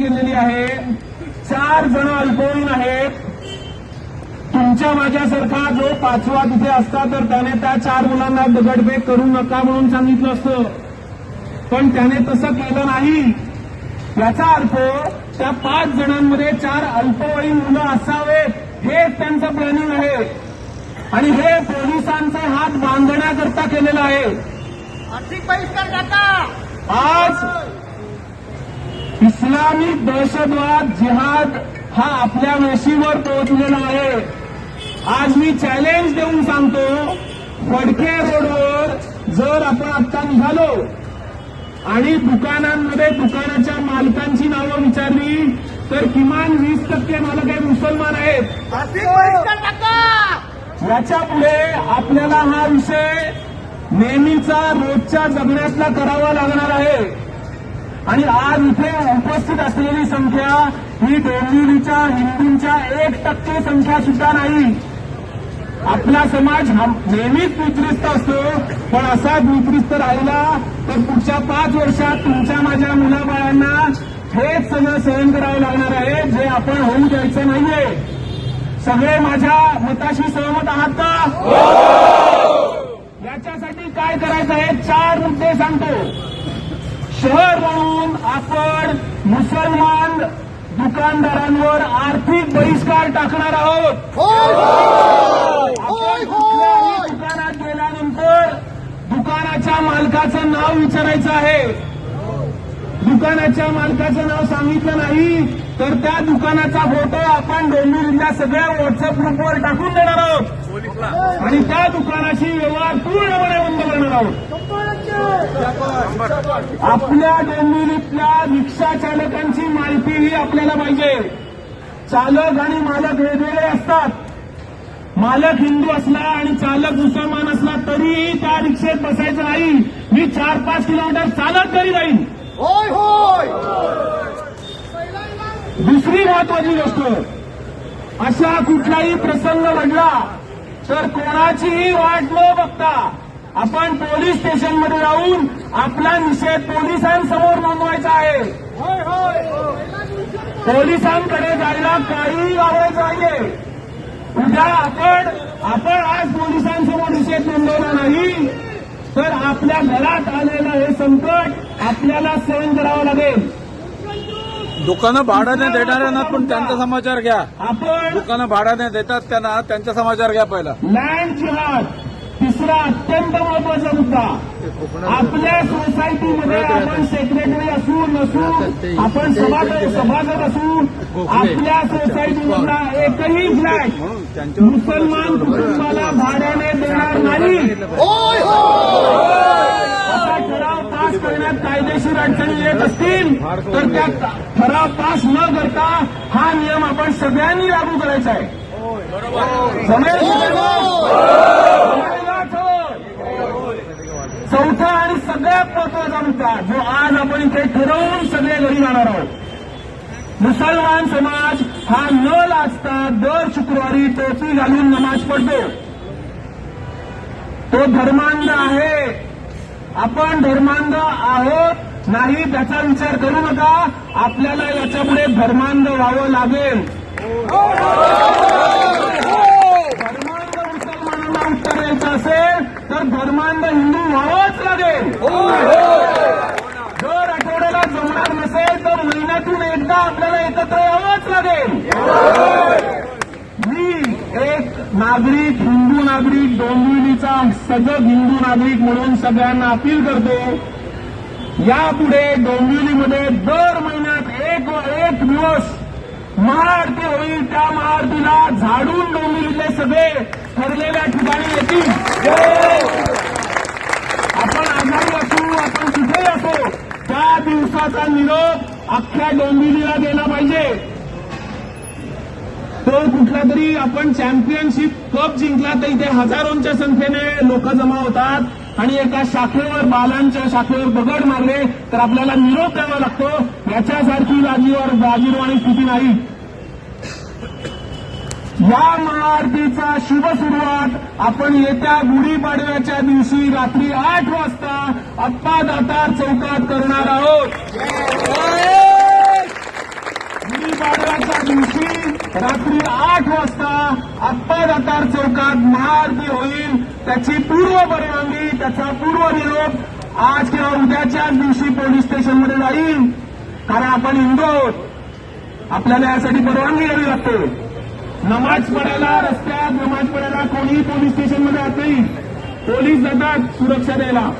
केलेली आहे. चार जण अल्पवयीन आहेत. तुमच्या माझ्यासारखा जो पाचवा तिथे असता तर त्याने त्या चार मुलांना दगडफेक करू नका म्हणून सांगितलं असतं. पण त्याने तसं केलं नाही. याचा अर्थ त्या पाच जणांमध्ये चार अल्पवयीन मुलं असावेत हेच त्यांचं प्लॅनिंग आहे. आणि हे पोलिसांचे हात बांधण्याकरता केलेलं आहे. आज इस्लामिक दहशतवाद जिहाद हा आपल्या वेशीवर पोहोचलेला आहे. आज मी चॅलेंज देऊन सांगतो फडके रोडवर जर आपण आत्ता निघालो आणि दुकानांमध्ये दुकानाच्या मालकांची नावं विचारली तर किमान वीस टक्के मालक हे मुसलमान आहेत. याच्यापुढे आपल्याला हा विषय नेहमीचा रोजच्या जगण्यातला करावा लागणार आहे. आणि आज इथे उपस्थित असलेली संख्या ही डोंबिवलीच्या हिंदूंच्या एक टक्के संख्या सुद्धा नाही. आपला समाज नेहमीच दुतरिस्त असतो पण असा दुतरिस्त राहिला तर पुढच्या पाच वर्षात तुमच्या माझ्या मुलाबाळांना हेच सगळं सहन करावं लागणार आहे जे आपण होऊ द्यायचं नाहीये. सगळे माझ्या मताशी सहमत आहात का? हो! याच्यासाठी काय करायचं आहे? चार मुद्दे सांगतो. शहर म्हणून आपण मुसलमान दुकानदारांवर आर्थिक बहिष्कार टाकणार आहोत. आपण कुठल्याही दुकानात गेल्यानंतर दुकानाच्या मालकाचं नाव विचारायचं आहे. दुकानाच्या मालकाचं नाव सांगितलं नाही. तर त्या दुकानाचा फोटो आपण डोंबिवलीच्या सगळ्या व्हॉट्सअप ग्रुपवर टाकून देणार आहोत. आणि त्या दुकानाशी व्यवहार पूर्णपणे बंद करणार आहोत. आपल्या डोंबिवलीतल्या रिक्षा चालकांची माहिती ही आपल्याला पाहिजे. चालक आणि मालक वेगवेगळे असतात. मालक हिंदू असला आणि चालक मुसलमान असला तरीही त्या रिक्षेत बसायचं नाही. मी चार पाच किलोमीटर चालत तरी जाईल दुसरी महत्वाची गोष्ट अशा कुठलाही प्रसंग घडला तर कोणाचीही वाट न बघता आपण पोलीस स्टेशनमध्ये जाऊन आपला निषेध पोलिसांसमोर नोंदवायचा आहे. पोलिसांकडे जायला काही लावायचं नाहीये. उद्या आपण आपण आज पोलिसांसमोर निषेध नोंदवला नाही तर आपल्या घरात आलेलं हे संकट आपल्याला सहन करावं लागेल. दुकानं भाड्याने देणाऱ्यांना पण त्यांचा समाचार घ्या. आपण दुकानं भाड्याने देतात त्यांना त्यांचा समाचार घ्या पहिला. लँड जिहाद तिसरा अत्यंत महत्त्वाचा मुद्दा. आपल्या सोसायटीमध्ये आपण सेक्रेटरी असू नसू आपण सभासद असू आपल्या सोसायटीमधला एकही फ्लॅट मुसलमान कुटुंबाला भाड्याने देणार नाही होय होय असा ठराव पास करण्यात कायदेशीर अडचणी येत असतील तर त्या ठराव पास न करता हा नियम आपण सगळ्यांनी लागू करायचा आहे. चौथा आणि सगळ्यात महत्त्वाचा मुद्दा जो आज आपण इथे ठरवून सगळे घरी जाणार आहोत. मुसलमान समाज हा न लाजता दर शुक्रवारी टोपी घालून नमाज पडतो तो धर्मांध आहे. आपण धर्मांध आहोत नाही त्याचा विचार करू नका. आपल्याला याच्यापुढे धर्मांध व्हावं लागेल. धर्मांध मुसलमानांना उत्तर द्यायचं असेल तर धर्मांध हिंदू व्हावंच लागेल. जर आठवड्याला जमणार नसेल तर महिन्यातून एकदा आपल्याला एकत्र यावंच लागेल. एक नागरिक हिंदू नागरिक डोंबिवलीचा सजग हिंदू नागरिक म्हणून सगळ्यांना अपील करतो. यापुढे डोंबिवलीमध्ये दर महिन्यात एक एक दिवस महाआरती होईल त्या महाआरतीला झाडून डोंबिवलीतले सगळे ठरलेल्या ठिकाणी येतील. आपण आजारी असू आपण कुठेही असो त्या दिवसाचा निरोप अख्ख्या डोंबिवलीला गेला पाहिजे. तो कुठला तरी आपण चॅम्पियनशिप कप जिंकला तर इथे हजारोंच्या संख्येने लोक जमा होतात. आणि एका शाखेवर बालांच्या शाखेवर दगड मारले तर आपल्याला निरोप द्यावा लागतो. याच्यासारखी बाजीवर बाजीरवाणी स्थिती नाही. या महाआरतीचा शुभ सुरुवात आपण येत्या गुढीपाडव्याच्या दिवशी रात्री आठ वाजता अप्पा दातार चौकात करणार आहोत. गुढीपाडव्याच्या दिवशी रात्री आठ वाजता अप्पा दातार चौकात महाआरती होईल. त्याची पूर्व परवानगी त्याचा पूर्व निरोप आज किंवा उद्याच्या दिवशी पोलीस स्टेशनमध्ये जाईल. कारण आपण इंदोर. आपल्याला यासाठी परवानगी घ्यावी लागते. नमाज पडायला रस्त्यात नमाज पडायला कोणीही पोलीस स्टेशनमध्ये जात नाही. पोलीस जातात सुरक्षा द्यायला.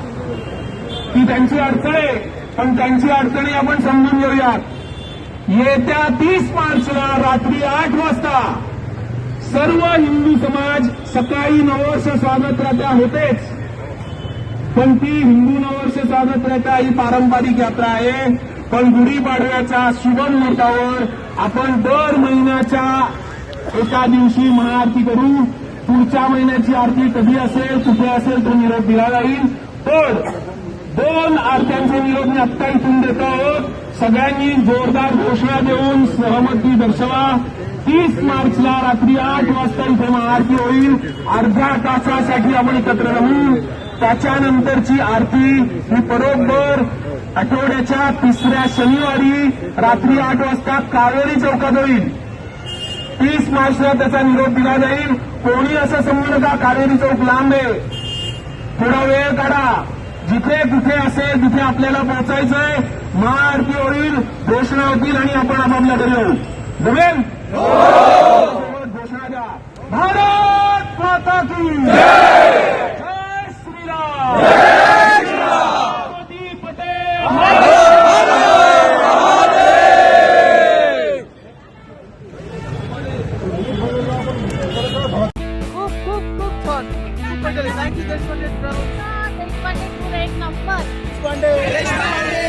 ती त्यांची अडचण आहे. पण त्यांची अडचणी आपण समजून घेऊयात. येत्या तीस मार्चला रात्री आठ वाजता सर्व हिंदू समाज सकाळी नववर्ष स्वागत राहत्या होतेच पण ती हिंदू नववर्ष स्वागत राहत्या ही पारंपरिक यात्रा आहे. पण गुढीपाडव्याच्या शुभ मुहूर्तावर आपण दर महिन्याच्या एका दिवशी महाआरती करू. पुढच्या महिन्याची आरती कधी असेल कुठे असेल तो निरोप दिला जाईल. पण दोन आरत्यांचा निरोप मी आत्ता इथून देत आहोत. सगळ्यांनी जोरदार घोषणा देऊन सहमती दर्शवा. तीस मार्चला रात्री आठ वाजता इथे महाआरती होईल. अर्ध्या तासासाठी आपण एकत्र राहू. त्याच्यानंतरची आरती ही बरोबर आठवड्याच्या तिसऱ्या शनिवारी रात्री आठ वाजता कावेरी चौकात होईल. तीस मार्चला त्याचा निरोप दिला जाईल. कोणी असं समजू नका कावेरी चौक लांब आहे. थोडा वेळ काढा. जिथे कुठे असेल तिथे आपल्याला पोहोचायचंय. महाआरती होईल घोषणा होतील आणि आपण आपापल्या घरी येऊ. जमेल ভারত মাতা কি জয় Shri Ram Thank you, Deshpande. Deshpande, एक नंबर. Deshpande.